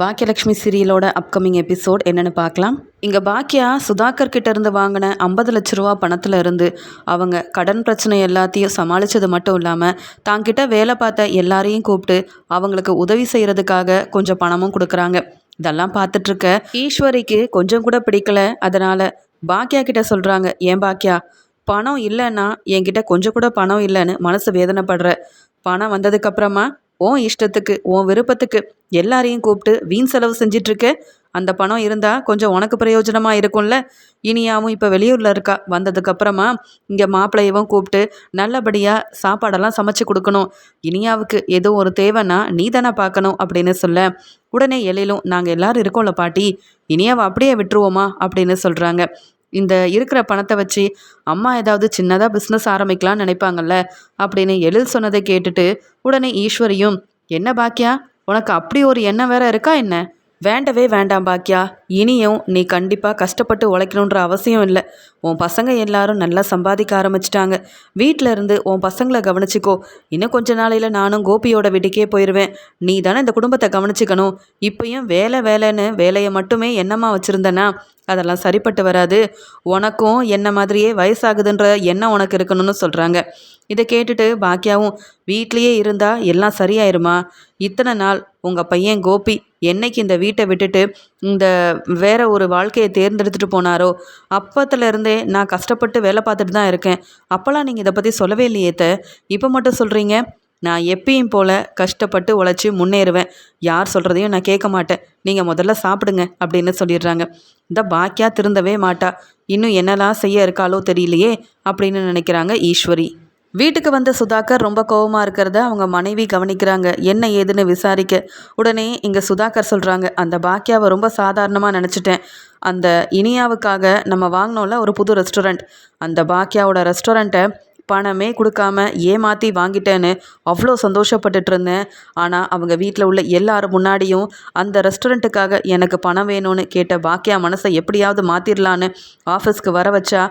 Bhagyalakshmi சீரியலோட upcoming episode என்னென்னு பார்க்கலாம். இங்கே பாக்கியா சுதாகர் கிட்ட இருந்து வாங்கின ஐம்பது லட்ச ரூபா பணத்தில் இருந்து அவங்க கடன் பிரச்சனை எல்லாத்தையும் சமாளித்தது மட்டும் இல்லாமல் தாங்கிட்ட வேலை பார்த்த எல்லாரையும் கூப்பிட்டு அவங்களுக்கு உதவி செய்கிறதுக்காக கொஞ்சம் பணமும் கொடுக்குறாங்க. இதெல்லாம் பார்த்துட்ருக்க ஈஸ்வரிக்கு கொஞ்சம் கூட பிடிக்கல. அதனால் பாக்கியா கிட்ட சொல்கிறாங்க ஏன் பாக்கியா பணம் இல்லைன்னா என்கிட்ட கொஞ்சம் கூட பணம் இல்லைன்னு மனசு வேதனைப்படுற. பணம் வந்ததுக்கப்புறமா உன் இஷ்டத்துக்கு உன் விருப்பத்துக்கு எல்லாரையும் கூப்பிட்டு வீண் செலவு செஞ்சிட்ருக்க? அந்த பணம் இருந்தால் கொஞ்சம் உனக்கு பிரயோஜனமாக இருக்கும்ல? இனியாவும் இப்போ வெளியூரில் இருக்கா வந்ததுக்கப்புறமா இங்கே மாப்பிள்ளையவும் கூப்பிட்டு நல்லபடியாக சாப்பாடெல்லாம் சமைச்சு கொடுக்கணும். இனியாவுக்கு ஏதோ ஒரு தேவைன்னா நீ தானே பார்க்கணும் அப்படின்னு சொல்ல உடனே எழிலும் நாங்கள் எல்லாரும் இருக்கோம்ல பாட்டி இனியாவை அப்படியே விட்டுருவோமா? அப்படின்னு சொல்கிறாங்க இந்த இருக்கிற பணத்தை வச்சு அம்மா ஏதாவது சின்னதாக பிஸ்னஸ் ஆரம்பிக்கலாம்னு நினைப்பாங்கல்ல? அப்படின்னு எழில் சொன்னதை கேட்டுட்டு உடனே ஈஸ்வரியும் என்ன பாக்கியா? உனக்கு அப்படி ஒரு எண்ணம் வேற இருக்கா என்ன? வேண்டவே வேண்டாம் பாக்கியா. இனியும் நீ கண்டிப்பாக கஷ்டப்பட்டு உழைக்கணுன்ற அவசியம் இல்லை. உன் பசங்க எல்லாரும் நல்லா சம்பாதிக்க ஆரம்பிச்சிட்டாங்க. வீட்டில் இருந்து உன் பசங்களை கவனிச்சிக்கோ. இன்னும் கொஞ்ச நாளையில் நானும் கோபியோட வீட்டுக்கே போயிடுவேன் நீ தானே இந்த குடும்பத்தை கவனிச்சிக்கணும். இப்பயும் வேலை வேலைன்னு வேலையை மட்டுமே என்னமா வச்சுருந்தேன்னா அதெல்லாம் சரிப்பட்டு வராது. உனக்கும் என்ன மாதிரியே வயசாகுதுன்ற எண்ணம் உனக்கு இருக்கணும்னு சொல்கிறாங்க இதை கேட்டுட்டு பாக்கியாவும் வீட்லேயே இருந்தால் எல்லாம் சரியாயிருமா? இத்தனை நாள் உங்கள் பையன் கோபி என்னைக்கு இந்த வீட்டை விட்டுட்டு இந்த வேற ஒரு வாழ்க்கையை தேர்ந்தெடுத்துட்டு போனாரோ அப்பத்துலேருந்தே நான் கஷ்டப்பட்டு வேலை பார்த்துட்டு தான் இருக்கேன். அப்போல்லாம் நீங்கள் இதை பற்றி சொல்லவே இல்லையேத்த இப்போ மட்டும் சொல்கிறீங்க நான் எப்பயும் போல் கஷ்டப்பட்டு உழைச்சி முன்னேறுவேன். யார் சொல்கிறதையும் நான் கேட்க மாட்டேன். நீங்கள் முதல்ல சாப்பிடுங்க அப்படின்னு சொல்லிடுறாங்க. இந்த பாக்கியா திருந்தவே மாட்டா. இன்னும் என்னெல்லாம் செய்ய இருக்காளோ தெரியலையே அப்படின்னு நினைக்கிறாங்க ஈஸ்வரி. வீட்டுக்கு வந்த சுதாகர் ரொம்ப கோவமாக இருக்கிறத அவங்க மனைவி கவனிக்கிறாங்க. என்ன ஏதுன்னு விசாரிக்க. உடனே இங்கே சுதாகர் சொல்கிறாங்க அந்த பாக்கியாவை ரொம்ப சாதாரணமாக நினச்சிட்டேன். அந்த இனியாவுக்காக நம்ம வாங்கினோம்ல ஒரு புது ரெஸ்டாரண்ட் அந்த பாக்கியாவோட ரெஸ்டாரண்ட்டை பணமே கொடுக்காம ஏமாற்றி வாங்கிட்டேன்னு அவ்வளோ சந்தோஷப்பட்டுட்டு இருந்தேன் ஆனால் அவங்க வீட்டில் உள்ள எல்லாரும் முன்னாடியும் அந்த ரெஸ்டாரண்ட்டுக்காக எனக்கு பணம் வேணும்னு கேட்ட பாக்கியா மனசை எப்படியாவது மாற்றிடலான்னு ஆஃபீஸ்க்கு வர வச்சா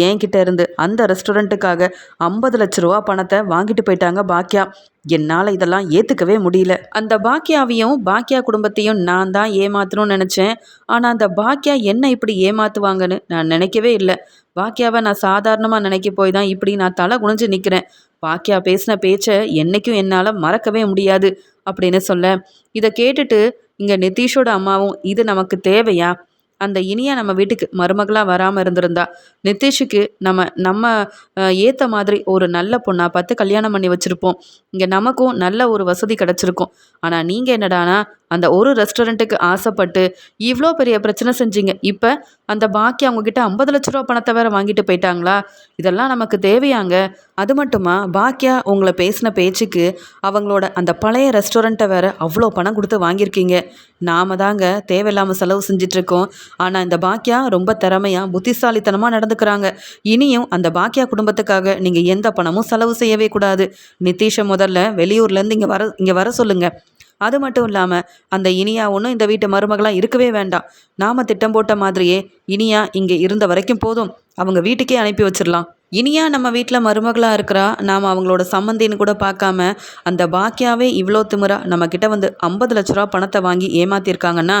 என்கிட்ட இருந்து அந்த ரெஸ்டாரண்ட்டுக்காக ஐம்பது லட்ச ரூபா பணத்தை வாங்கிட்டு போயிட்டாங்க பாக்கியா என்னால் இதெல்லாம் ஏற்றுக்கவே முடியல. அந்த பாக்கியாவையும் பாக்கியா குடும்பத்தையும் நான் தான் ஏமாத்தணும்னு நினச்சேன். ஆனால் அந்த பாக்கியா என்ன இப்படி ஏமாற்றுவாங்கன்னு நான் நினைக்கவே இல்லை. பாக்கியாவை நான் சாதாரணமாக நினைக்க போய் தான் இப்படி நான் தலை குனிஞ்சு நிற்கிறேன் பாக்கியா பேசின பேச்சை என்றைக்கும் என்னால் மறக்கவே முடியாது அப்படின்னு சொல்ல. இதை கேட்டுட்டு இங்கே நிதிஷோட அம்மாவும் இது நமக்கு தேவையா? அந்த இனியா நம்ம வீட்டுக்கு மருமகளாக வராமல் இருந்திருந்தா நிதிஷுக்கு நம்ம நம்ம ஏற்ற மாதிரி ஒரு நல்ல பொண்ணாக பார்த்து கல்யாணம் பண்ணி வச்சுருப்போம். இங்கே நமக்கும் நல்ல ஒரு வசதி கிடச்சிருக்கும். ஆனால் நீங்கள் என்னடானா அந்த ஒரு ரெஸ்டாரண்ட்டுக்கு ஆசைப்பட்டு இவ்வளோ பெரிய பிரச்சனை செஞ்சீங்க. இப்போ அந்த பாக்கி அவங்கக்கிட்ட ஐம்பது லட்ச ரூபா பணத்தை வேற வாங்கிட்டு போயிட்டாங்களா? இதெல்லாம் நமக்கு தேவையாங்க. அது மட்டுமா? பாக்கியா உங்களை பேசின பேச்சுக்கு அவங்களோட அந்த பழைய ரெஸ்டாரண்ட்டை வேற அவ்வளோ பணம் கொடுத்து வாங்கியிருக்கீங்க. நாம தாங்க தேவையில்லாமல் செலவு செஞ்சிட்ருக்கோம். ஆனால் இந்த பாக்கியா ரொம்ப திறமையாக புத்திசாலித்தனமாக நடந்துக்கிறாங்க. இனியும் அந்த பாக்கியா குடும்பத்துக்காக நீங்கள் எந்த பணமும் செலவு செய்யவே கூடாது. நிதிஷை முதல்ல வெளியூர்லேருந்து இங்கே வர இங்கே வர சொல்லுங்கள் அது மட்டும் இல்லாமல் அந்த இனியா ஒன்றும் இந்த வீட்டு மருமகளாக இருக்கவே வேண்டாம். நாம் திட்டம் போட்ட மாதிரியே இனியா இங்கே இருந்த வரைக்கும் போதும். அவங்க வீட்டுக்கே அனுப்பி வச்சிடலாம் இனியா நம்ம வீட்டில் மருமகளாக இருக்கிறா நாம் அவங்களோட சம்மந்தின்னு கூட பார்க்காம அந்த பாக்கியாவே இவ்வளோ திமுறா நம்மக்கிட்ட வந்து ஐம்பது லட்ச ரூபா பணத்தை வாங்கி ஏமாத்திருக்காங்கன்னா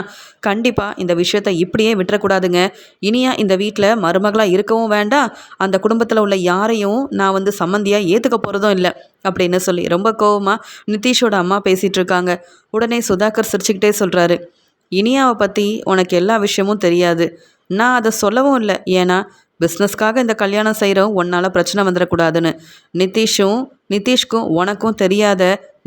கண்டிப்பாக இந்த விஷயத்தை இப்படியே விட்டுறக்கூடாதுங்க. இனியா இந்த வீட்டில் மருமகளாக இருக்கவும் வேண்டாம் அந்த குடும்பத்தில் உள்ள யாரையும் நான் வந்து சம்மந்தியாக ஏற்றுக்க போகிறதும் இல்லை அப்படின்னு சொல்லி ரொம்ப கோவமாக நிதிஷோட அம்மா பேசிகிட்டு இருக்காங்க. உடனே சுதாகர் சிரிச்சுக்கிட்டே சொல்கிறாரு இனியாவை பற்றி உனக்கு எல்லா விஷயமும் தெரியாது. நான் அதை சொல்லவும் இல்லை ஏன்னா பிஸ்னஸ்க்காக இந்த கல்யாணம் செய்கிறோம் உன்னால் பிரச்சனை வந்துடக்கூடாதுன்னு. நிதிஷும் நிதிஷ்க்கும் உனக்கும் தெரியாத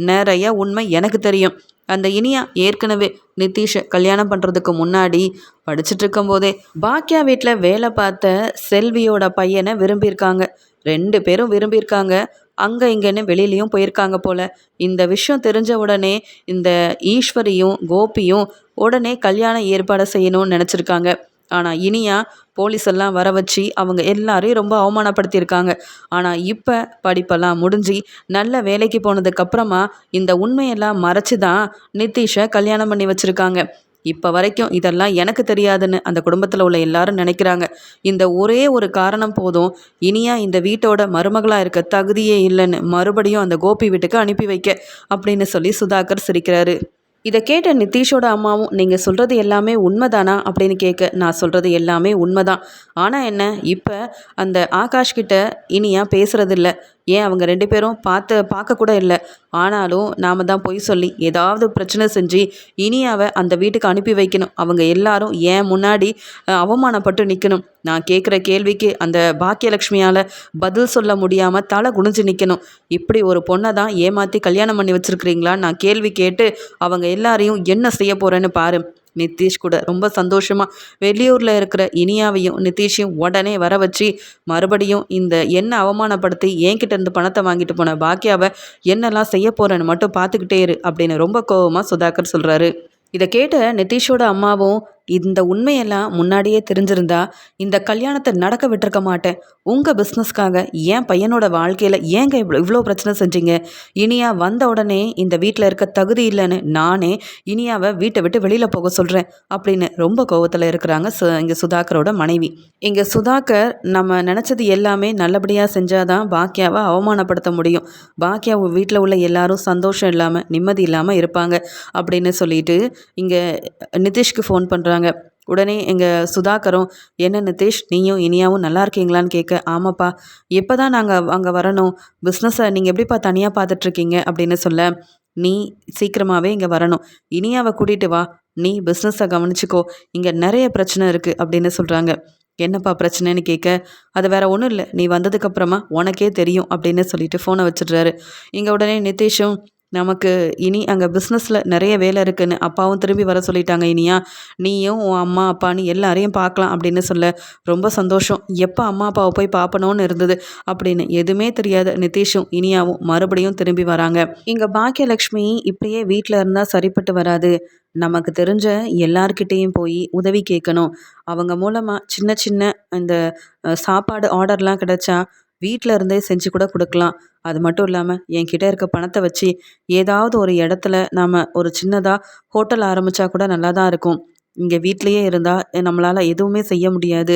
நிறைய உண்மை எனக்கு தெரியும். அந்த இனியா ஏற்கனவே நிதிஷை கல்யாணம் பண்ணுறதுக்கு முன்னாடி படிச்சுட்டு இருக்கும்போதே பாக்கியா வீட்டில் வேலை பார்த்த செல்வியோட பையனை விரும்பியிருக்காங்க. ரெண்டு பேரும் விரும்பியிருக்காங்க. அங்கே இங்கேன்னு வெளியிலையும் போயிருக்காங்க போல். இந்த விஷயம் தெரிஞ்ச உடனே இந்த ஈஸ்வரியும் கோபியும் உடனே கல்யாணம் ஏற்பாடு செய்யணும்னு நினச்சிருக்காங்க. ஆனால் இனியா போலீஸ் எல்லாம் வர வச்சு அவங்க எல்லாரையும் ரொம்ப அவமானப்படுத்தியிருக்காங்க. ஆனால் இப்போ படிப்பெல்லாம் முடிஞ்சு நல்ல வேலைக்கு போனதுக்கப்புறமா இந்த உண்மையெல்லாம் மறைச்சி தான் நிதிஷை கல்யாணம் பண்ணி வச்சுருக்காங்க. இப்போ வரைக்கும் இதெல்லாம் எனக்கு தெரியாதுன்னு அந்த குடும்பத்தில் உள்ள எல்லாரும் நினைக்கிறாங்க. இந்த ஒரே ஒரு காரணம் போதும் இனியா இந்த வீட்டோட மருமகளாக இருக்க தகுதியே இல்லைன்னு மறுபடியும் அந்த கோபி வீட்டுக்கு அனுப்பி வைக்க அப்படின்னு சொல்லி சுதாகர் சிரிக்கிறாரு. இதை கேட்ட நிதிஷோட அம்மாவும் நீங்கள் சொல்கிறது எல்லாமே உண்மைதானா? அப்படின்னு கேட்க நான் சொல்கிறது எல்லாமே உண்மைதான். ஆனால் என்ன இப்போ அந்த ஆகாஷ் கிட்ட இனியா பேசுகிறதில்ல ஏன் அவங்க ரெண்டு பேரும் பார்த்து பார்க்கக்கூட இல்லை. ஆனாலும் நாம் தான் பொய் சொல்லி ஏதாவது பிரச்சனை செஞ்சு இனியாவை அந்த வீட்டுக்கு அனுப்பி வைக்கணும். அவங்க எல்லாரும் ஏன் முன்னாடி அவமானப்பட்டு நிற்கணும் நான் கேட்குற கேள்விக்கு அந்த பாக்கியலக்ஷ்மியால் பதில் சொல்ல முடியாமல் தலை குனிஞ்சு நிற்கணும் இப்படி ஒரு பொண்ணை தான் ஏமாற்றி கல்யாணம் பண்ணி வச்சுருக்கிறீங்களா நான் கேள்வி கேட்டு அவங்க எல்லாரையும் என்ன செய்ய போகிறேன்னு பாரு. நிதிஷ் கூட ரொம்ப சந்தோஷமாக வெளியூரில் இருக்கிற இனியாவையும் நிதிஷையும் உடனே வர வச்சு மறுபடியும் இந்த என்ன அவமானப்படுத்தி என்கிட்ட இருந்து பணத்தை வாங்கிட்டு போன பாக்கியாவை என்னெல்லாம் செய்ய போகிறேன்னு மட்டும் பார்த்துக்கிட்டே இரு அப்படின்னு ரொம்ப கோவமாக சுதாகர் சொல்கிறாரு இதை கேட்ட நிதிஷோட அம்மாவும் இந்த உண்மையெல்லாம் முன்னாடியே தெரிஞ்சிருந்தா இந்த கல்யாணத்தை நடக்க விட்டுருக்க மாட்டேன். உங்கள் பிஸ்னஸ்க்காக என் பையனோட வாழ்க்கையில் ஏங்க இவ்வளோ இவ்வளோ பிரச்சனை செஞ்சீங்க? இனியா வந்த உடனே இந்த வீட்டில் இருக்க தகுதி இல்லைன்னு நானே இனியாவை வீட்டை விட்டு வெளியில் போக சொல்கிறேன் அப்படின்னு ரொம்ப கோவத்தில் இருக்கிறாங்க சு இங்கே சுதாகரோட மனைவி. இங்கே சுதாகர் நம்ம நினச்சது எல்லாமே நல்லபடியாக செஞ்சால் தான் பாக்கியாவை அவமானப்படுத்த முடியும். பாக்கியா வீட்டில் உள்ள எல்லாரும் சந்தோஷம் இல்லாமல் நிம்மதி இல்லாமல் இருப்பாங்க அப்படின்னு சொல்லிட்டு இங்கே நிதிஷ்க்கு ஃபோன் பண்ணுறாங்க உடனே எங்கள் சுதாகரும் என்ன நிதிஷ் நீயும் இனியாவும் நல்லா இருக்கீங்களான்னு கேட்க ஆமாப்பா எப்போ தான் நாங்கள் அங்கே வரணும்? பிஸ்னஸை நீங்கள் எப்படிப்பா தனியாக பார்த்துட்ருக்கீங்க? அப்படின்னு சொல்ல நீ சீக்கிரமாகவே இங்கே வரணும். இனியாவை கூட்டிகிட்டு வா. நீ பிஸ்னஸை கவனிச்சிக்கோ. இங்கே நிறைய பிரச்சனை இருக்குது அப்படின்னு சொல்கிறாங்க என்னப்பா பிரச்சனைன்னு கேட்க அது வேற ஒன்றும் இல்லை. நீ வந்ததுக்கப்புறமா உனக்கே தெரியும் அப்படின்னு சொல்லிட்டு ஃபோனை வச்சிடுறாரு. இங்கே உடனே நிதிஷும் நமக்கு இனி அங்கே பிஸ்னஸில் நிறைய வேலை இருக்குன்னு அப்பாவும் திரும்பி வர சொல்லிட்டாங்க இனியா. நீயும் உன் அம்மா அப்பான்னு எல்லாரையும் பார்க்கலாம் அப்படின்னு சொல்ல ரொம்ப சந்தோஷம். எப்போ அம்மா அப்பாவை போய் பார்ப்பணும்னு இருந்தது. அப்படின்னு எதுவுமே தெரியாத நிதிஷும் இனியாவும் மறுபடியும் திரும்பி வராங்க. இங்கே பாக்கியலக்ஷ்மி இப்படியே வீட்டில் இருந்தால் சரிப்பட்டு வராது. நமக்கு தெரிஞ்ச எல்லார்கிட்டேயும் போய் உதவி கேட்கணும். அவங்க மூலமாக சின்ன சின்ன இந்த சாப்பாடு ஆர்டர்லாம் கிடைச்சா வீட்டில் இருந்தே செஞ்சு கூட கொடுக்கலாம். அது மட்டும் இல்லாமல் என்கிட்ட இருக்க பணத்தை வச்சு ஏதாவது ஒரு இடத்துல நாம் ஒரு சின்னதாக ஹோட்டல் ஆரம்பித்தா கூட நல்லா தான் இருக்கும். இங்கே வீட்லேயே இருந்தால் நம்மளால் எதுவுமே செய்ய முடியாது.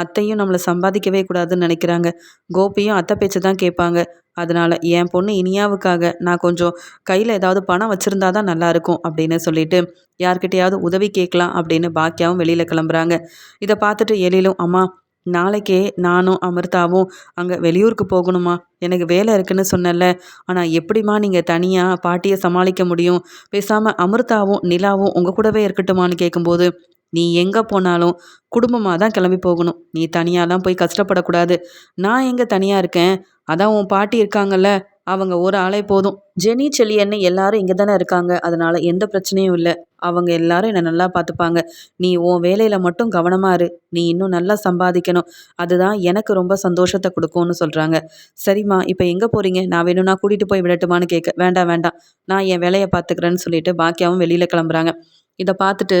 அத்தையும் நம்மளை சம்பாதிக்கவே கூடாதுன்னு நினைக்கிறாங்க. கோபியும் அத்தை பேச்சு தான் கேட்பாங்க. அதனால் என் பொண்ணு இனியாவுக்காக நான் கொஞ்சம் கையில் ஏதாவது பணம் வச்சுருந்தா தான் நல்லாயிருக்கும் அப்படின்னு சொல்லிட்டு யார்கிட்டையாவது உதவி கேட்கலாம் அப்படின்னு பாக்கியாவும் வெளியில் கிளம்புறாங்க. இதை பார்த்துட்டு எழிலும் அம்மா நாளைக்கே நானும் அமிர்தாவும் அங்கே வெளியூருக்கு போகணுமா? எனக்கு வேலை இருக்குன்னு சொன்னல ஆனால் எப்படிம்மா நீங்கள் தனியாக பாட்டியை சமாளிக்க முடியும்? பேசாமல் அமிர்தாவும் நிலாவும் உங்கள் கூடவே இருக்கட்டுமான்னு கேட்கும்போது நீ எங்கே போனாலும் குடும்பமாக தான் கிளம்பி போகணும். நீ தனியாலாம் போய் கஷ்டப்படக்கூடாது. நான் எங்கே தனியாக இருக்கேன்? அதான் உன் பாட்டி இருக்காங்கல்ல. அவங்க ஒரு ஆளே போதும். ஜெனி செலியன்னு எல்லாரும் இங்கே தானே இருக்காங்க. அதனால எந்த பிரச்சனையும் இல்லை. அவங்க எல்லாரும் என்னை நல்லா பார்த்துப்பாங்க. நீ உன் வேலையில் மட்டும் கவனமாக இரு. நீ இன்னும் நல்லா சம்பாதிக்கணும். அதுதான் எனக்கு ரொம்ப சந்தோஷத்தை கொடுக்கும்னு சொல்கிறாங்க சரிம்மா இப்போ எங்கே போகிறீங்க நான் வேணும்னா கூட்டிகிட்டு போய் விடட்டுமான்னு கேட்க வேண்டாம் வேண்டாம். நான் என் வேலையை பார்த்துக்கிறேன்னு சொல்லிட்டு பாக்கியாவும் வெளியில் கிளம்புறாங்க. இதை பார்த்துட்டு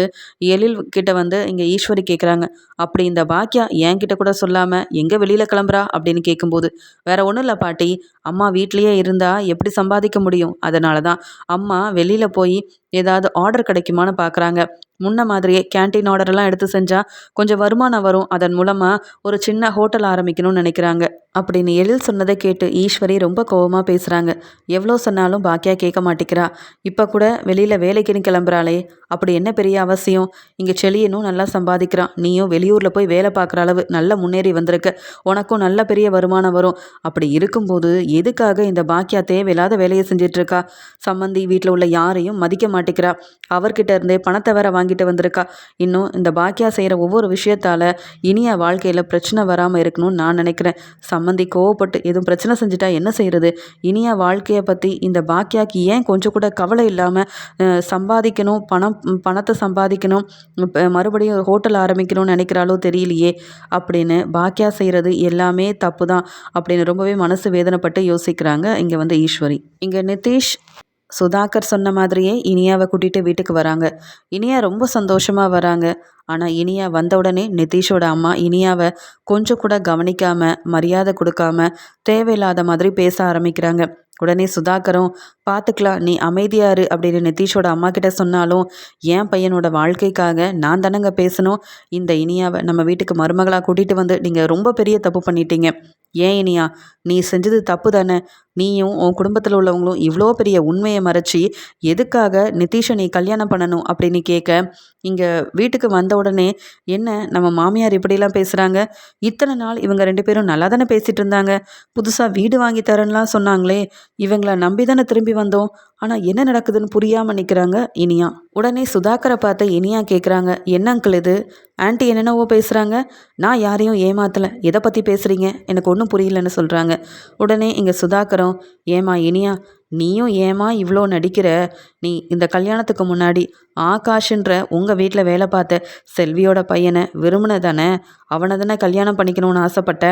எழில் கிட்ட வந்து இங்கே ஈஸ்வரி கேட்குறாங்க அப்படி இந்த பாக்கியா என்கிட்ட கூட சொல்லாமல் எங்கே வெளியில் கிளம்புறா? அப்படின்னு கேட்கும்போது வேற ஒன்றும் இல்லை பாட்டி. அம்மா வீட்லேயே இருந்தால் எப்படி சம்பாதிக்க முடியும்? அதனால தான் அம்மா வெளியில் போய் ஏதாவது ஆர்டர் கிடைக்குமான்னு பார்க்குறாங்க முன்ன மாதிரியே கேண்டீன் ஆர்டரெல்லாம் எடுத்து செஞ்சால் கொஞ்சம் வருமானம் வரும். அதன் மூலமாக ஒரு சின்ன ஹோட்டல் ஆரம்பிக்கணும்னு நினைக்கிறாங்க. அப்படின்னு எழில் சொன்னதை கேட்டு ஈஸ்வரி ரொம்ப கோவமாக பேசுகிறாங்க எவ்வளோ சொன்னாலும் பாக்கியா கேட்க மாட்டேங்கிறா இப்போ கூட வெளியில் வேலைக்குன்னு கிளம்புறாளே. அப்படி என்ன பெரிய அவசியம்? இங்கே செளியனும் நல்லா சம்பாதிக்கிறான் நீயும் வெளியூரில் போய் வேலை பார்க்குற அளவு நல்லா முன்னேறி வந்திருக்க. உனக்கும் நல்ல பெரிய வருமானம் வரும். அப்படி இருக்கும்போது எதுக்காக இந்த பாக்கியா தேவையில்லாத வேலையை செஞ்சிட்ருக்கா? சம்மந்தி வீட்டில் உள்ள யாரையும் மதிக்க மாட்டேங்கிறா அவர்கிட்ட இருந்தே பணத்தை வேற வாங்கிட்டு வந்திருக்கா. இன்னும் இந்த பாக்கியா செய்கிற ஒவ்வொரு விஷயத்தால் இனிய வாழ்க்கையில் பிரச்சனை வராமல் இருக்கணும்னு நான் நினைக்கிறேன். சம்மந்தி கோவப்பட்டு எதுவும் பிரச்சனை செஞ்சுட்டா என்ன செய்கிறது இனிய வாழ்க்கையை பற்றி இந்த பாக்கியாக்கு ஏன் கொஞ்சம் கூட கவலை இல்லாமல் சம்பாதிக்கணும் பணம் பணத்தை சம்பாதிக்கணும் மறுபடியும் ஒரு ஹோட்டல் ஆரம்பிக்கணும்னு நினைக்கிறாளோ தெரியலையே அப்படின்னு பாக்கியா செய்கிறது எல்லாமே தப்பு தான் அப்படின்னு ரொம்பவே மனசு வேதனைப்பட்டு யோசிக்கிறாங்க இங்கே வந்து ஈஸ்வரி. இங்கே நிதிஷ் சுதாகர் சொன்ன மாதிரியே இனியாவை கூட்டிகிட்டு வீட்டுக்கு வராங்க. இனியா ரொம்ப சந்தோஷமாக வராங்க. ஆனால் இனியா வந்த உடனே நிதிஷோட அம்மா இனியாவை கொஞ்சம் கூட கவனிக்காமல் மரியாதை கொடுக்காம தேவையில்லாத மாதிரி பேச ஆரம்பிக்கிறாங்க. உடனே சுதாகரும் பார்த்துக்கலாம் நீ அமைதியாரு அப்படின்னு நிதிஷோட அம்மா கிட்ட சொன்னாலும் என் பையனோட வாழ்க்கைக்காக நான் தானங்க பேசணும். இந்த இனியாவை நம்ம வீட்டுக்கு மருமகளாக கூட்டிகிட்டு வந்து நீங்கள் ரொம்ப பெரிய தப்பு பண்ணிட்டீங்க. ஏன் இனியா? நீ செஞ்சது தப்பு தானே. நீயும் உன் குடும்பத்தில் உள்ளவங்களும் இவ்வளோ பெரிய உண்மையை மறைச்சி எதுக்காக நிதிஷை நீ கல்யாணம் பண்ணணும்? அப்படின்னு கேட்க இங்கே வீட்டுக்கு வந்த உடனே என்ன நம்ம மாமியார் இப்படிலாம் பேசுகிறாங்க இத்தனை நாள் இவங்க ரெண்டு பேரும் நல்லா தானே பேசிகிட்டு இருந்தாங்க? புதுசாக வீடு வாங்கி தரேன்லாம் சொன்னாங்களே. இவங்கள நம்பி தானே திரும்பி வந்தோம். ஆனால் என்ன நடக்குதுன்னு புரியாமல் நிற்கிறாங்க இனியா. உடனே சுதாகரை பார்த்த இனியா கேட்குறாங்க என்ன அங்கிள் இது? ஆன்ட்டி என்னென்னவோ பேசுகிறாங்க நான் யாரையும் ஏமாத்தலை. எதை பற்றி பேசுகிறீங்க எனக்கு ஒன்றும் புரியலன்னு சொல்கிறாங்க உடனே இங்கே சுதாகரம் ஏமா இனியா நீயும் ஏமா இவ்வளோ நடிக்கிற? நீ இந்த கல்யாணத்துக்கு முன்னாடி ஆகாஷ்ன்ற உங்கள் வீட்டில் வேலை பார்த்த செல்வியோட பையனை விரும்பின தானே அவனை தானே கல்யாணம் பண்ணிக்கணும்னு ஆசைப்பட்ட?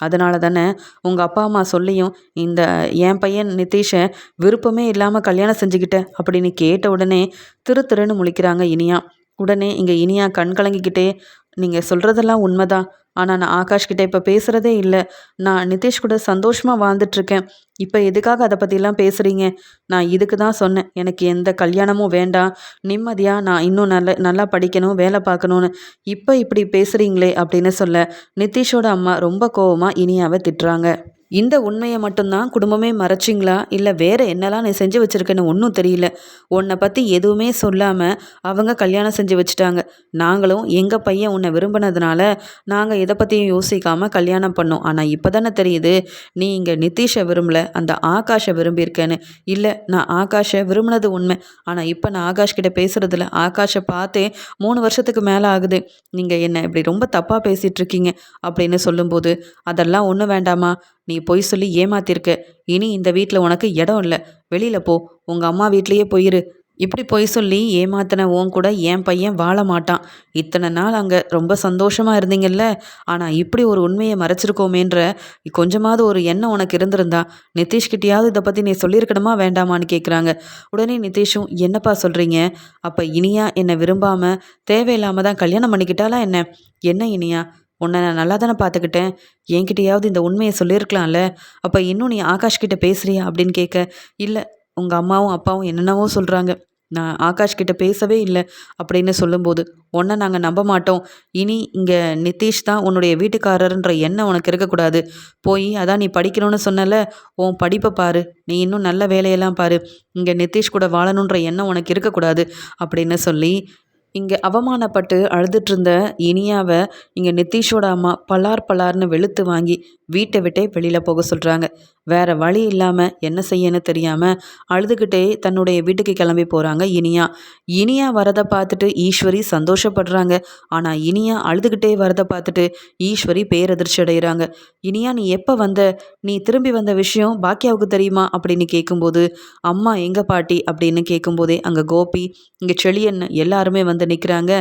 அதனால தானே உங்கள் அப்பா அம்மா சொல்லியும் இந்த என் பையன் நிதிஷை விருப்பமே இல்லாமல் கல்யாணம் செஞ்சுக்கிட்ட அப்படின்னு கேட்ட உடனே திரு திருன்னு முழிக்கிறாங்க இனியா. உடனே இங்கே இனியா கண் கலங்கிக்கிட்டே நீங்கள் சொல்கிறதெல்லாம் உண்மைதான். ஆனால் நான் ஆகாஷ் கிட்டே இப்போ பேசுகிறதே இல்லை. நான் நிதிஷ் கூட சந்தோஷமாக வாழ்ந்துட்டுருக்கேன். இப்போ எதுக்காக அதை பற்றிலாம் பேசுகிறீங்க நான் இதுக்கு தான் சொன்னேன். எனக்கு எந்த கல்யாணமும் வேண்டாம். நிம்மதியாக நான் இன்னும் நல்ல நல்லா படிக்கணும் வேலை பார்க்கணுன்னு இப்போ இப்படி பேசுகிறீங்களே அப்படின்னு சொல்ல நிதிஷோட அம்மா ரொம்ப கோவமாக இனியாவை திட்டுறாங்க. இந்த உண்மையை மட்டும்தான் குடும்பமே மறைச்சிங்களா? இல்லை வேறு என்னெல்லாம் நீ செஞ்சு வச்சுருக்கேன்னு ஒன்றும் தெரியல. உன்னை பற்றி எதுவுமே சொல்லாமல் அவங்க கல்யாணம் செஞ்சு வச்சுட்டாங்க. நாங்களும் எங்கள் பையன் உன்னை விரும்பினதுனால நாங்கள் எதை பற்றியும் யோசிக்காமல் கல்யாணம் பண்ணோம். ஆனால் இப்போ தானே தெரியுது நீ இங்கே நிதிஷை விரும்பல அந்த ஆகாஷை விரும்பியிருக்கேன்னு. இல்லை நான் ஆகாஷை விரும்பினது உண்மை. ஆனால் இப்போ நான் ஆகாஷ் கிட்ட பேசுகிறதில்ல ஆகாஷை பார்த்தே மூணு வருஷத்துக்கு மேலே ஆகுது. நீங்கள் என்ன இப்படி ரொம்ப தப்பாக பேசிகிட்ருக்கீங்க அப்படின்னு சொல்லும்போது அதெல்லாம் ஒன்றும் வேண்டாமா? நீ பொய் சொல்லி ஏமாத்திருக்க. இனி இந்த வீட்டில் உனக்கு இடம் இல்லை. வெளியில் போ. உங்கள் அம்மா வீட்லேயே போயிரு. இப்படி பொய் சொல்லி ஏமாத்தின உன் கூட என் பையன் வாழ மாட்டான். இத்தனை நாள் அங்கே ரொம்ப சந்தோஷமாக இருந்தீங்கல்ல? ஆனால் இப்படி ஒரு உண்மையை மறைச்சிருக்கோமேன்ற கொஞ்சமாவது ஒரு எண்ணம் உனக்கு இருந்திருந்தா நிதிஷ்கிட்டையாவது இதை பற்றி நீ சொல்லியிருக்கணுமா வேண்டாமான்னு கேட்குறாங்க உடனே நிதிஷும் என்னப்பா சொல்கிறீங்க அப்போ இனியா என்னை விரும்பாமல் தேவையில்லாமல் தான் கல்யாணம் பண்ணிக்கிட்டாலா என்ன? என்ன இனியா? உன்னை நான் நல்லா தானே பார்த்துக்கிட்டேன்? என்கிட்டயாவது இந்த உண்மையை சொல்லியிருக்கலாம்ல? அப்போ இன்னும் நீ ஆகாஷ் கிட்ட பேசுறியா அப்படின்னு கேட்க இல்லை உங்கள் அம்மாவும் அப்பாவும் என்னென்னவோ சொல்கிறாங்க நான் ஆகாஷ் கிட்ட பேசவே இல்லை அப்படின்னு சொல்லும்போது உன்னை நாங்கள் நம்ப மாட்டோம். இனி இங்கே நிதிஷ் தான் உன்னுடைய வீட்டுக்காரர்ன்ற எண்ணம் உனக்கு இருக்கக்கூடாது. போய் அதான் நீ படிக்கணும்னு சொன்னல உன் படிப்பை பாரு. நீ இன்னும் நல்ல வேலையெல்லாம் பாரு. இங்கே நிதிஷ் கூட வாழணுன்ற எண்ணம் உனக்கு இருக்கக்கூடாது அப்படின்னு சொல்லி இங்கே அவமானப்பட்டு அழுதுட்டு இருந்த இனியாவை இங்கே நிதிஷோட அம்மா பலார் பலார்னு வெளுத்து வாங்கி வீட்டை விட்டே வெளியில் போக சொல்கிறாங்க வேறு வழி இல்லாமல் என்ன செய்யன்னு தெரியாமல் அழுதுகிட்டே தன்னுடைய வீட்டுக்கு கிளம்பி போகிறாங்க இனியா. இனியா வரதை பார்த்துட்டு ஈஸ்வரி சந்தோஷப்படுறாங்க. ஆனால் இனியா அழுதுகிட்டே வரதை பார்த்துட்டு ஈஸ்வரி பேரதிர்ச்சி அடைகிறாங்க இனியா நீ எப்போ வந்த? நீ திரும்பி வந்த விஷயம் பாக்கியாவுக்கு தெரியுமா? அப்படின்னு கேட்கும்போது அம்மா எங்கள் பாட்டி? அப்படின்னு கேட்கும்போதே அங்கே கோபி இங்கே செளியன் எல்லாருமே வந்து நிற்கிறாங்க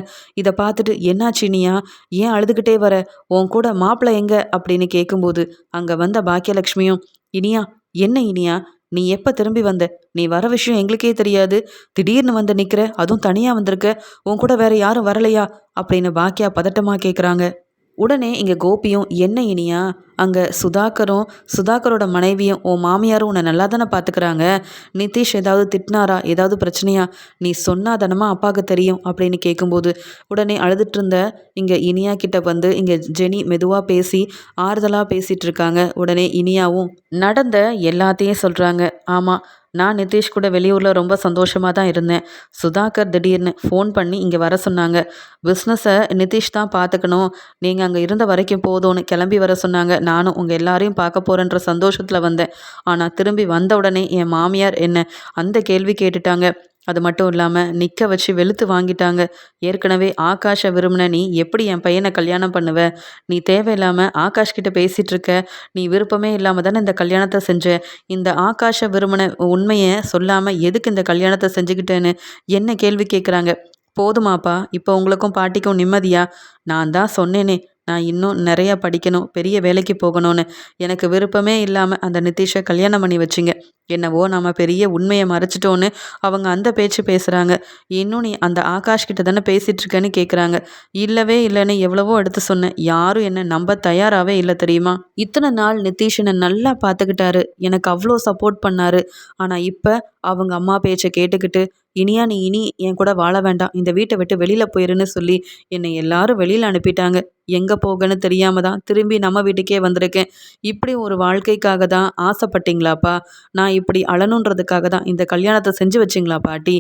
இதை பார்த்துட்டு என்னாச்சு இனியா? ஏன் அழுதுகிட்டே வர? உன் கூட மாப்பிள்ளை எங்கே? அப்படின்னு கேட்கும்போது அங்கே வந்த பாக்கியலட்சுமியும் இனியா என்ன இனியா? நீ எப்போ திரும்பி வந்த? நீ வர விஷயம் எங்களுக்கே தெரியாது. திடீர்னு வந்து நிற்கிற அதுவும் தனியாக வந்திருக்க. உன் கூட வேற யாரும் வரலையா? அப்படின்னு பாக்கியா பதட்டமாக கேட்குறாங்க உடனே இங்கே கோபியும் என்ன இனியா? அங்கே சுதாகரும் சுதாகரோட மனைவியும் உன் மாமியாரும் உன்னை நல்லா தானே பார்த்துக்கிறாங்க நிதிஷ் ஏதாவது திட்டினாரா? ஏதாவது பிரச்சனையா? நீ சொன்னாதானமா அப்பாவுக்கு தெரியும் அப்படின்னு கேட்கும்போது உடனே அழுதுட்டு இருந்த இங்கே இனியா கிட்ட வந்து இங்கே ஜெனி மெதுவாக பேசி ஆறுதலாக பேசிகிட்டு இருக்காங்க உடனே இனியாவும் நடந்த எல்லாத்தையும் சொல்கிறாங்க ஆமாம் நான் நிதிஷ் கூட வெளியூரில் ரொம்ப சந்தோஷமாக தான் இருந்தேன். சுதாகர் திடீர்னு ஃபோன் பண்ணி இங்கே வர சொன்னாங்க. பிஸ்னஸை நிதிஷ் தான் பார்த்துக்கணும் நீங்கள் அங்கே இருந்த வரைக்கும் போதும்னு கிளம்பி வர சொன்னாங்க. நானும் உங்கள் எல்லாரையும் பார்க்க போகிறேன்ற சந்தோஷத்தில் வந்தேன். ஆனால் திரும்பி வந்த உடனே என் மாமியார் என்ன அந்த கேள்வி கேட்டுட்டாங்க. அது மட்டும் இல்லாமல் நிற்க வச்சு வெளுத்து வாங்கிட்டாங்க. ஏற்கனவே ஆகாஷை விரும்பின நீ எப்படி என் பையனை கல்யாணம் பண்ணுவ? நீ தேவையில்லாமல் ஆகாஷ் கிட்ட பேசிகிட்டு இருக்க. நீ விருப்பமே இல்லாமல் தானே இந்த கல்யாணத்தை செஞ்ச? இந்த ஆகாஷை விரும்பின உண்மையை சொல்லாமல் எதுக்கு இந்த கல்யாணத்தை செஞ்சுக்கிட்டேன்னு என்ன கேள்வி கேட்குறாங்க போதுமாப்பா. இப்போ உங்களுக்கும் பாட்டிக்கும் நிம்மதியா? நான் தான் சொன்னேனே நான் இன்னும் நிறையா படிக்கணும் பெரிய வேலைக்கு போகணும்னு. எனக்கு விருப்பமே இல்லாமல் அந்த நிதிஷை கல்யாணம் பண்ணி வச்சிங்க. என்னவோ நம்ம பெரிய உண்மையை மறைச்சிட்டோன்னு அவங்க அந்த பேச்சு பேசுகிறாங்க இன்னும் நீ அந்த ஆகாஷ் கிட்ட தானே பேசிகிட்டு இருக்கேன்னு கேட்குறாங்க இல்லவே இல்லைன்னு எவ்வளவோ எடுத்து சொன்னேன். யாரும் என்ன நம்ப தயாராகவே இல்லை தெரியுமா? இத்தனை நாள் நிதிஷ் என்னை நல்லா பார்த்துக்கிட்டாரு. எனக்கு அவ்வளோ சப்போர்ட் பண்ணாரு. ஆனால் இப்போ அவங்க அம்மா பேச்சை கேட்டுக்கிட்டு இனியா நீ இனி என் கூட வாழ வேண்டாம். இந்த வீட்டை விட்டு வெளியில் போயிருன்னு சொல்லி என்னை எல்லாரும் வெளியில் அனுப்பிட்டாங்க. எங்கே போகன்னு தெரியாம தான் திரும்பி நம்ம வீட்டுக்கே வந்திருக்கேன். இப்படி ஒரு வாழ்க்கைக்காக தான் ஆசைப்பட்டீங்களாப்பா? நான் இப்படி அழணுன்றதுக்காக தான் இந்த கல்யாணத்தை செஞ்சு வச்சிங்களா பாட்டி?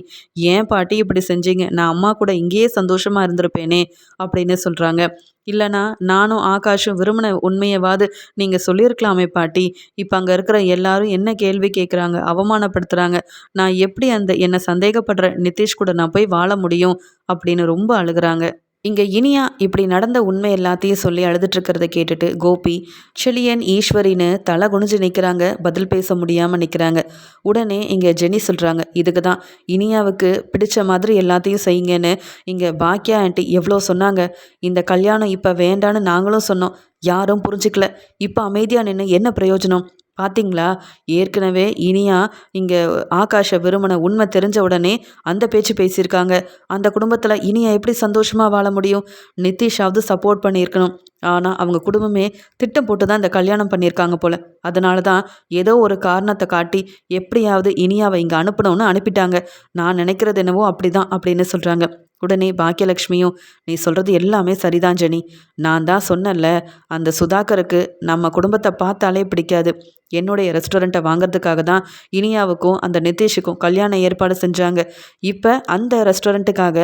ஏன் பாட்டி இப்படி செஞ்சீங்க? நான் அம்மா கூட இங்கேயே சந்தோஷமாக இருந்திருப்பேனே அப்படின்னு சொல்கிறாங்க இல்லைனா நானும் ஆகாஷும் விரும்பின உண்மையவாது நீங்கள் சொல்லியிருக்கலாமே பாட்டி. இப்போ அங்கே இருக்கிற எல்லாரும் என்ன கேள்வி கேட்குறாங்க அவமானப்படுத்துகிறாங்க நான் எப்படி அந்த என்னை சந்தேகப்படுற நிதிஷ் கூட நான் போய் வாழ முடியும் அப்படின்னு ரொம்ப அழுகிறாங்க. இங்கே இனியா இப்படி நடந்த உண்மை எல்லாத்தையும் சொல்லி அழுதுட்டுருக்கிறத கேட்டுட்டு கோபி செலியன் ஈஸ்வரின்னு தலை குனிஞ்சு நிற்கிறாங்க பதில் பேச முடியாமல் நிற்கிறாங்க உடனே இங்கே ஜெனி சொல்கிறாங்க இதுக்கு தான் இனியாவுக்கு பிடிச்ச மாதிரி எல்லாத்தையும் செய்யுங்கன்னு இங்கே பாக்கியா ஆண்டி எவ்வளோ சொன்னாங்க. இந்த கல்யாணம் இப்போ வேண்டான்னு நாங்களும் சொன்னோம். யாரும் புரிஞ்சுக்கல. இப்போ அமைதியாக நின்று என்ன பிரயோஜனம்? பார்த்தீங்களா ஏற்கனவே இனியா இங்கே ஆகாஷை விரும்பின உண்மை தெரிஞ்ச உடனே அந்த பேச்சு பேசியிருக்காங்க. அந்த குடும்பத்தில் இனியா எப்படி சந்தோஷமாக வாழ முடியும்? நிதிஷாவது சப்போர்ட் பண்ணியிருக்கணும். ஆனால் அவங்க குடும்பமே திட்டம் போட்டு தான் இந்த கல்யாணம் பண்ணியிருக்காங்க போல். அதனால தான் ஏதோ ஒரு காரணத்தை காட்டி எப்படியாவது இனியாவை இங்கே அனுப்பணும்னு அனுப்பிட்டாங்க. நான் நினைக்கிறது என்னவோ அப்படி தான் அப்படின்னு சொல்கிறாங்க உடனே பாக்கியலக்ஷ்மியும் நீ சொல்கிறது எல்லாமே சரிதான் ஜெனி. நான் தான் சொன்னல அந்த சுதாகருக்கு நம்ம குடும்பத்தை பார்த்தாலே பிடிக்காது. என்னுடைய ரெஸ்டாரண்ட்டை வாங்குறதுக்காக தான் இனியாவுக்கும் அந்த நிதிஷுக்கும் கல்யாணம் ஏற்பாடு செஞ்சாங்க. இப்போ அந்த ரெஸ்டாரண்ட்டுக்காக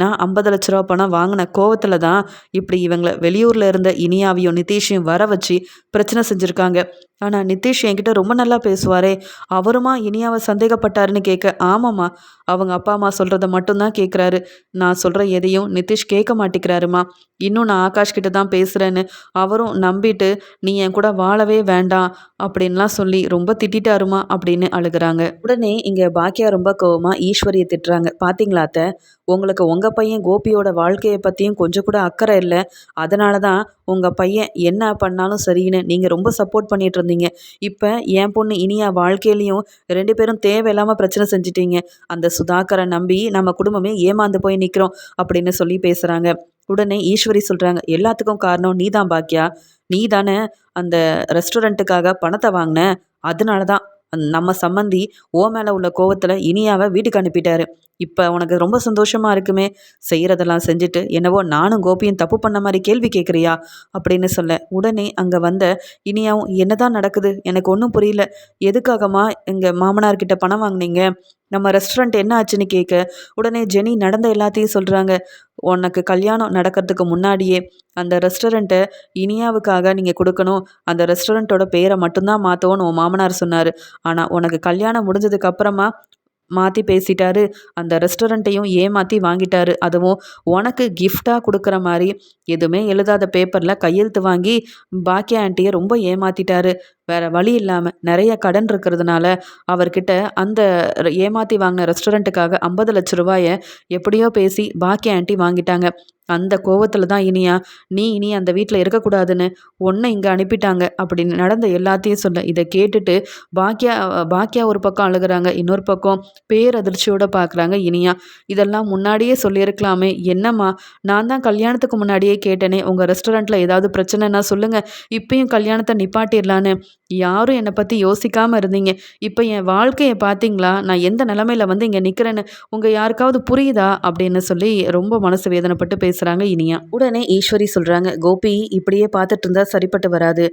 நான் ஐம்பது லட்ச ரூபா பணம் வாங்கின கோவத்தில் தான் இப்படி இவங்களை வெளியூரில் இருந்து இனியாவையும் நிதிஷையும் வர வச்சு பிரச்சனை செஞ்சுருக்காங்க. ஆனால் நிதிஷ் என்கிட்ட ரொம்ப நல்லா பேசுவாரே. அவருமா இனியாவை சந்தேகப்பட்டாருன்னு கேட்க ஆமாம்மா அவங்க அப்பா அம்மா சொல்கிறத மட்டும்தான் கேட்குறாரு நான் சொல்கிற எதையும் நிதிஷ் கேட்க மாட்டேங்கிறாருமா. இன்னும் நான் ஆகாஷ் கிட்ட தான் பேசுகிறேன்னு அவரும் நம்பிட்டு நீ என் கூட வாழவே வேண்டாம் அப்படின்லாம் சொல்லி ரொம்ப திட்டாருமா அப்படின்னு அழுகிறாங்க. உடனே இங்கே பாக்கியா ரொம்ப கோவமாக ஈஸ்வரியை திட்டுறாங்க. பார்த்தீங்களா அத்தை? உங்களுக்கு உங்கள் பையன் கோபியோட வாழ்க்கையை பற்றியும் கொஞ்சம் கூட அக்கறை இல்லை. அதனால தான் உங்கள் பையன் என்ன பண்ணாலும் சரின்னு நீங்கள் ரொம்ப சப்போர்ட் பண்ணிட்டு இருந்தீங்க. இப்போ என் பொண்ணு இனியா வாழ்க்கையிலையும் ரெண்டு பேரும் தேவையில்லாமல் பிரச்சனை செஞ்சிட்டீங்க. அந்த சுதாகரை நம்பி நம்ம குடும்பமே ஏமாந்து போய் நிற்கிறோம் அப்படின்னு சொல்லி பேசுகிறாங்க உடனே ஈஸ்வரி சொல்கிறாங்க எல்லாத்துக்கும் காரணம் நீ தான் பாக்கியா? நீ தானே அந்த ரெஸ்டாரண்ட்டுக்காக பணத்தை வாங்கின? அதனால தான் நம்ம சம்மந்தி ஓ மேலே உள்ள கோவத்தில் இனியாவை வீட்டுக்கு அனுப்பிட்டாரு. இப்போ உனக்கு ரொம்ப சந்தோஷமாக இருக்குமே? செய்கிறதெல்லாம் செஞ்சுட்டு என்னவோ நானும் கோபியும் தப்பு பண்ண மாதிரி கேள்வி கேட்குறியா அப்படின்னு சொல்ல உடனே அங்கே வந்த இனியாவும் என்னதான் நடக்குது? எனக்கு ஒன்றும் புரியல. எதுக்காகமா எங்கள் மாமனார்கிட்ட பணம் வாங்கினீங்க? நம்ம ரெஸ்டாரண்ட் என்ன ஆச்சுன்னு கேட்க உடனே ஜெனி நடந்த எல்லாத்தையும் சொல்கிறாங்க உனக்கு கல்யாணம் நடக்கிறதுக்கு முன்னாடியே அந்த ரெஸ்டாரண்ட்டை இனியாவுக்காக நீங்கள் கொடுக்கணும். அந்த ரெஸ்டாரண்ட்டோட பேரை மட்டும்தான் மாற்றவும் உன் மாமனார் சொன்னார். ஆனால் உனக்கு கல்யாணம் முடிஞ்சதுக்கு அப்புறமா மாற்றி பேசிட்டாரு. அந்த ரெஸ்டாரண்ட்டையும் ஏமாற்றி வாங்கிட்டாரு. அதுவும் உனக்கு கிஃப்டாக கொடுக்குற மாதிரி. எதுவுமே எழுதாத பேப்பரில் கையெழுத்து வாங்கி பாக்கியா ஆண்டியை ரொம்ப ஏமாற்றிட்டாரு வேறு வழி இல்லாமல் நிறைய கடன் இருக்கிறதுனால அவர்கிட்ட அந்த ஏமாற்றி வாங்கின ரெஸ்டாரண்ட்டுக்காக ஐம்பது லட்ச ரூபாயை எப்படியோ பேசி பாக்கி ஆண்டி வாங்கிட்டாங்க. அந்த கோவத்தில் தான் இனியா நீ இனி அந்த வீட்டில் இருக்கக்கூடாதுன்னு ஒன்றை இங்கே அனுப்பிட்டாங்க. அப்படின்னு நடந்த எல்லாத்தையும் சொல்ல இதை கேட்டுட்டு பாக்கியா பாக்கியா ஒரு பக்கம் அழுகிறாங்க இன்னொரு பக்கம் பேரதிர்ச்சியோடு பார்க்குறாங்க இனியா. இதெல்லாம் முன்னாடியே சொல்லியிருக்கலாமே. என்னம்மா நான் தான் கல்யாணத்துக்கு முன்னாடியே கேட்டேனே உங்கள் ரெஸ்டாரண்ட்டில் ஏதாவது பிரச்சனைனா சொல்லுங்கள் இப்பயும் கல்யாணத்தை நிப்பாட்டிடலான்னு. யாரும் என்னை பற்றி யோசிக்காமல் இருந்தீங்க. இப்போ என் வாழ்க்கையை பார்த்தீங்களா நான் எந்த நிலமையில் வந்து இங்கே நிற்கிறேன்னு உங்கள் யாருக்காவது புரியுதா? அப்படின்னு சொல்லி ரொம்ப மனசு வேதனைப்பட்டு பேசுகிறாங்க இனியா. உடனே ஈஸ்வரி சொல்கிறாங்க கோபி இப்படியே பார்த்துட்டு இருந்தால் சரிப்பட்டு வராது.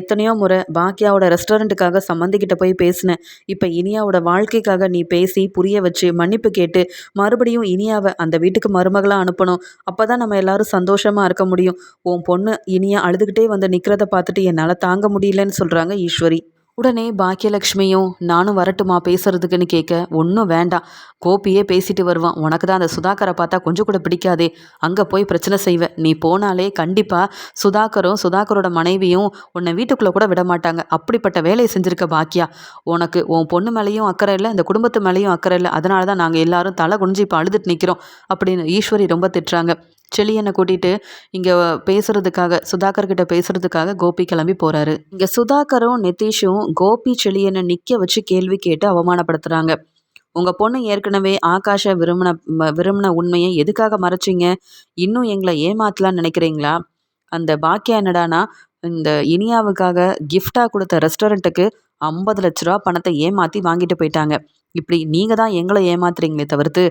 எத்தனையோ முறை பாக்கியாவோட ரெஸ்டாரண்ட்டுக்காக சம்மந்திக்கிட்ட போய் பேசினேன். இப்போ இனியாவோட வாழ்க்கைக்காக நீ பேசி புரிய வச்சு மன்னிப்பு கேட்டு மறுபடியும் இனியாவை அந்த வீட்டுக்கு மருமகளாக அனுப்பணும். அப்போ தான் நம்ம எல்லாரும் சந்தோஷமாக இருக்க முடியும். உன் பொண்ணு இனியா அழுதுகிட்டே வந்து நிற்கிறத பார்த்துட்டு என்னால் தாங்க முடியலன்னு சொல்கிறாங்க ஈஸ்வரி. உடனே பாக்கியலக்ஷ்மியும் நானும் வரட்டுமா பேசுறதுக்குன்னு கேட்க ஒன்றும் வேண்டாம். கோபியே பேசிட்டு வருவான். உனக்கு தான் அந்த சுதாகரை பார்த்தா கொஞ்சம் கூட பிடிக்காதே. அங்கே போய் பிரச்சனை செய்வேன் நீ போனாலே கண்டிப்பாக சுதாகரும் சுதாகரோட மனைவியும் உன்னை வீட்டுக்குள்ளே கூட விட மாட்டாங்க. அப்படிப்பட்ட வேலையை செஞ்சுருக்க பாக்கியா. உனக்கு உன் பொண்ணு மேலேயும் அக்கறை இல்லை இந்த குடும்பத்து மேலேயும் அக்கறை இல்லை. அதனால தான் நாங்கள் எல்லாரும் தலை குனிஞ்சு இப்போ அழுதுட்டு நிற்கிறோம் அப்படின்னு ஈஸ்வரி ரொம்ப திட்டுறாங்க. செழியனை கூட்டிகிட்டு இங்கே பேசுகிறதுக்காக சுதாகர் கிட்ட பேசுகிறதுக்காக கோபி கிளம்பி போகிறாரு இங்கே சுதாகரும் நிதிஷும் கோபி செழியனை நிற்க வச்சு கேள்வி கேட்டு அவமானப்படுத்துகிறாங்க உங்கள் பொண்ணு ஏற்கனவே ஆகாஷ விரும்பின விரும்பின உண்மையை எதுக்காக மறைச்சிங்க? இன்னும் எங்களை ஏமாத்தலான்னு நினைக்கிறீங்களா? அந்த பாக்கியா என்னடானா இந்த இனியாவுக்காக கிஃப்டாக கொடுத்த ரெஸ்டாரண்ட்டுக்கு ஐம்பது லட்ச ரூபா பணத்தை ஏமாற்றி வாங்கிட்டு போயிட்டாங்க. இப்படி நீங்கள் தான் எங்களை ஏமாத்துறீங்களே தவிர்த்து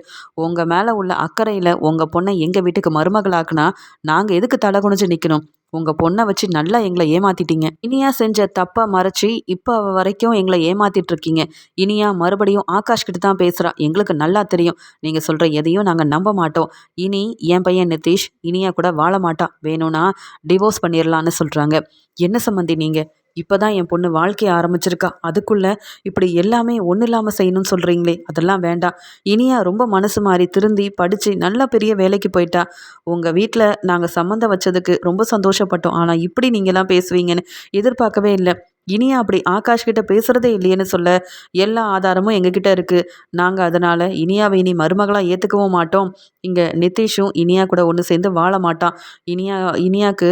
உங்கள் மேலே உள்ள அக்கறையில் உங்கள் பொண்ணை எங்கள் வீட்டுக்கு மருமகளாக்குனா நாங்கள் எதுக்கு தலை குனிஞ்சு நிற்கணும் உங்கள் பொண்ணை வச்சு நல்லா எங்களை ஏமாத்திட்டீங்க. இனியா செஞ்ச தப்பை மறைச்சி இப்போ வரைக்கும் எங்களை ஏமாத்திட்டு இருக்கீங்க இனியா மறுபடியும் ஆகாஷ் கிட்ட தான் பேசுகிறா எங்களுக்கு நல்லா தெரியும். நீங்கள் சொல்கிற எதையும் நாங்கள் நம்ப மாட்டோம். இனி என் பையன் நிதிஷ் இனியா கூட வாழ மாட்டான் வேணும்னா டிவோர்ஸ் பண்ணிடலான்னு சொல்கிறாங்க என்ன சம்மந்தி நீங்கள் இப்போ தான் என் பொண்ணு வாழ்க்கையை ஆரம்பிச்சிருக்கா. அதுக்குள்ளே இப்படி எல்லாமே ஒன்றும் இல்லாமல் செய்யணும்னு சொல்கிறீங்களே அதெல்லாம் வேண்டாம். இனியா ரொம்ப மனசு மாறி திருந்தி படித்து நல்ல பெரிய வேலைக்கு போயிட்டா. உங்கள் வீட்டில் நாங்கள் சம்மந்தம் வச்சதுக்கு ரொம்ப சந்தோஷப்பட்டோம். ஆனால் இப்படி நீங்களாம் பேசுவீங்கன்னு எதிர்பார்க்கவே இல்லை. இனியா அப்படி ஆகாஷ் கிட்ட பேசுகிறதே இல்லையேன்னு சொல்ல எல்லா ஆதாரமும் எங்ககிட்ட இருக்குது நாங்கள் அதனால் இனியாவை இனி மருமகளாக ஏற்றுக்கவும் மாட்டோம். இங்கே நிதிஷும் இனியா கூட ஒன்று சேர்ந்து வாழ மாட்டான். இனியா இனியாவுக்கு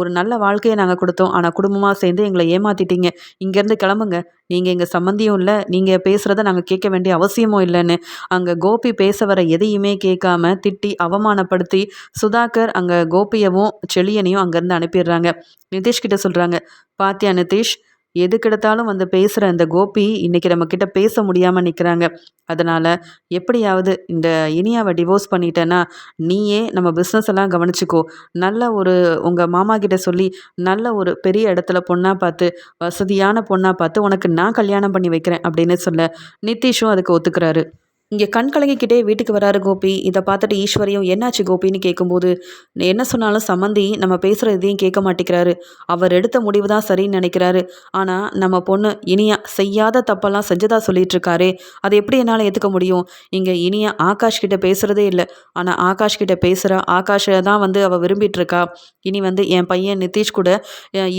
ஒரு நல்ல வாழ்க்கையை நாங்கள் கொடுத்தோம். ஆனால் குடும்பமாக சேர்ந்து எங்களை ஏமாற்றிட்டீங்க இங்கேருந்து கிளம்புங்க. நீங்கள் எங்கள் சம்மந்தியும் இல்லை. நீங்கள் பேசுகிறத நாங்கள் கேட்க வேண்டிய அவசியமும் இல்லைன்னு. அங்கே கோபி பேச வர எதையுமே கேட்காம திட்டி அவமானப்படுத்தி சுதாகர் அங்கே கோபியவும் செழியனையும் அங்கேருந்து அனுப்பிடுறாங்க. நிதிஷ்கிட்ட சொல்கிறாங்க பாத்தியா நிதிஷ் எதுக்கெடுத்தாலும் வந்து பேசுகிற இந்த கோபி இன்றைக்கி நம்மக்கிட்ட பேச முடியாமல் நிற்கிறாங்க அதனால் எப்படியாவது இந்த இனியாவை டிவோர்ஸ் பண்ணிட்டேன்னா நீயே நம்ம பிஸ்னஸ் எல்லாம் கவனிச்சிக்கோ. நல்ல ஒரு உங்கள் மாமா கிட்ட சொல்லி நல்ல ஒரு பெரிய இடத்துல பொண்ணாக பார்த்து வசதியான பொண்ணாக பார்த்து உனக்கு நான் கல்யாணம் பண்ணி வைக்கிறேன் அப்படின்னு சொல்ல நிதிஷும் அதுக்கு ஒத்துக்கிறாரு. இங்கே கண் கலங்கிக்கிட்டே வீட்டுக்கு வராரு கோபி. இதை பார்த்துட்டு ஈஸ்வரியும் என்னாச்சு கோபின்னு கேட்கும்போது என்ன சொன்னாலும் சம்மந்தி நம்ம பேசுகிற இதையும் கேட்க மாட்டேங்கிறாரு. அவர் எடுத்த முடிவு தான் சரின்னு நினைக்கிறாரு. ஆனால் நம்ம பொண்ணு இனியா செய்யாத தப்பெல்லாம் செஞ்சதா சொல்லிட்டுருக்காரு. அதை எப்படி என்னால் ஏற்றுக்க முடியும்? இங்கே இனியா ஆகாஷ் கிட்ட பேசுகிறதே இல்லை. ஆனால் ஆகாஷ் கிட்ட பேசுகிறா ஆகாஷை தான் வந்து அவள் விரும்பிட்டு இருக்கா இனி வந்து என் பையன் நிதிஷ் கூட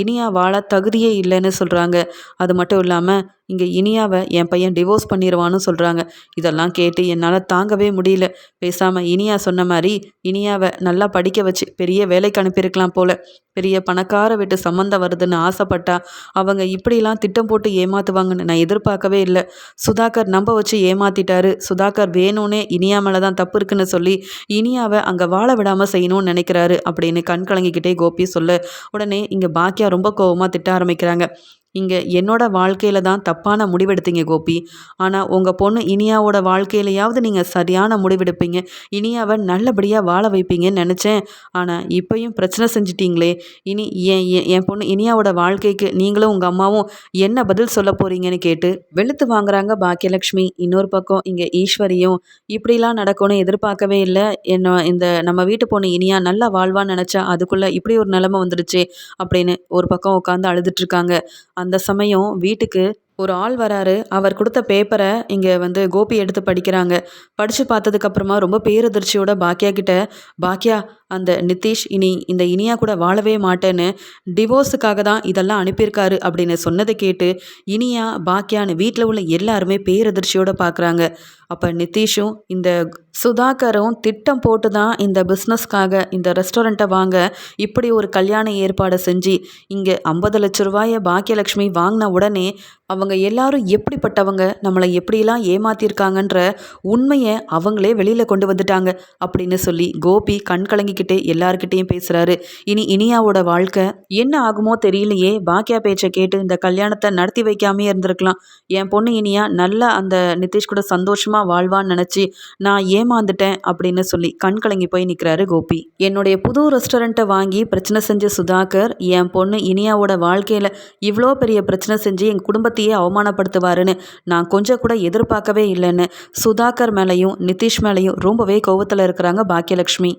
இனியா வாழ தகுதியே இல்லைன்னு சொல்கிறாங்க அது மட்டும் இல்லாமல் இங்கே இனியாவை என் பையன் டிவோர்ஸ் பண்ணிடுவான்னு சொல்கிறாங்க இதெல்லாம் கேட்டு என்னால் தாங்கவே முடியல. பேசாமல் இனியா சொன்ன மாதிரி இனியாவை நல்லா படிக்க வச்சு பெரிய வேலைக்கு அனுப்பியிருக்கலாம் போல. பெரிய பணக்கார வீட்டு சம்மந்தம் வருதுன்னு ஆசைப்பட்டா அவங்க இப்படிலாம் திட்டம் போட்டு ஏமாத்துவாங்கன்னு நான் எதிர்பார்க்கவே இல்லை. சுதாகர் நம்ப வச்சு ஏமாத்திட்டாரு. சுதாகர் வேணும்னே இனியா மேலே தான் தப்பு இருக்குன்னு சொல்லி இனியாவை அங்கே வாழ விடாமல் செய்யணும்னு நினைக்கிறாரு அப்படின்னு கண் கலங்கிக்கிட்டே கோபி சொல்ல உடனே இங்கே பாக்கியா ரொம்ப கோபமாக திட்ட ஆரம்பிக்கிறாங்க. இங்கே என்னோட வாழ்க்கையில் தான் தப்பான முடிவெடுத்தீங்க கோபி. ஆனால் உங்கள் பொண்ணு இனியாவோட வாழ்க்கையிலையாவது நீங்கள் சரியான முடிவெடுப்பீங்க. இனியாவை நல்லபடியாக வாழ வைப்பீங்கன்னு நினச்சேன். ஆனால் இப்பையும் பிரச்சனை செஞ்சிட்டிங்களே. இனி என் என் பொண்ணு இனியாவோட வாழ்க்கைக்கு நீங்களும் உங்கள் அம்மாவும் என்ன பதில் சொல்ல போகிறீங்கன்னு கேட்டு வெளுத்து வாங்குறாங்க பாக்கியலக்ஷ்மி. இன்னொரு பக்கம் இங்கே ஈஸ்வரியும் இப்படிலாம் நடக்கும்னு எதிர்பார்க்கவே இல்லை. என்ன இந்த நம்ம வீட்டு பொண்ணு இனியா நல்லா வாழ்வான்னு நினச்சா அதுக்குள்ளே இப்படி ஒரு நிலமை வந்துடுச்சு அப்படின்னு ஒரு பக்கம் உட்காந்து அழுதுட்ருக்காங்க அந்த அந்த சமயம் வீட்டுக்கு ஒரு ஆள் வராரு. அவர் கொடுத்த பேப்பரை இங்கே வந்து கோபி எடுத்து படிக்கிறாங்க. படித்து பார்த்ததுக்கப்புறமா ரொம்ப பேரதிர்ச்சியோட பாக்கியா கிட்ட பாக்கியா அந்த நிதிஷ் இனி இந்த இனியா கூட வாழவே மாட்டேன்னு டிவோர்ஸுக்காக தான் இதெல்லாம் அனுப்பியிருக்காரு அப்படின்னு சொன்னதை கேட்டு இனியா பாக்கியான்னு வீட்டில் உள்ள எல்லாருமே பேரதிர்ச்சியோடு பார்க்குறாங்க அப்போ நிதிஷும் இந்த சுதாகரும் திட்டம் போட்டு தான் இந்த பிஸ்னஸ்க்காக இந்த ரெஸ்டாரண்ட்டை வாங்க இப்படி ஒரு கல்யாண ஏற்பாடை செஞ்சு இங்கே ஐம்பது லட்ச ரூபாயை பாக்கியலட்சுமி வாங்கின உடனே அவங்க எல்லாரும் எப்படிப்பட்டவங்க நம்மளை எப்படிலாம் ஏமாத்திருக்காங்கன்ற உண்மையை அவங்களே வெளியில் கொண்டு வந்துட்டாங்க அப்படின்னு சொல்லி கோபி கண் கலங்கிக்கிட்டே எல்லாருக்கிட்டேயும் பேசுகிறாரு இனி இனியாவோட வாழ்க்கை என்ன ஆகுமோ தெரியலையே. பாக்கியா பேச்சை கேட்டு இந்த கல்யாணத்தை நடத்தி வைக்காமே இருந்திருக்கலாம். என் பொண்ணு இனியா நல்லா அந்த நிதிஷ் கூட சந்தோஷமாக வாழ்வான்னு நினச்சி நான் ஏமாந்துட்டேன் அப்படின்னு சொல்லி கண் கலங்கி போய் நிற்கிறாரு கோபி. என்னுடைய புது ரெஸ்டாரண்ட்டை வாங்கி பிரச்சனை செஞ்ச சுதாகர் என் பொண்ணு இனியாவோட வாழ்க்கையில் இவ்வளோ பெரிய பிரச்சனை செஞ்சு என் குடும்பத்தையே அவமானப்படுத்துவாருன்னு நான் கொஞ்சம் கூட எதிர்பார்க்கவே இல்லைன்னு சுதாகர் மேலேயும் நிதிஷ் மேலேயும் ரொம்பவே கோவத்தில் இருக்கிறாங்க பாக்கியலட்சுமி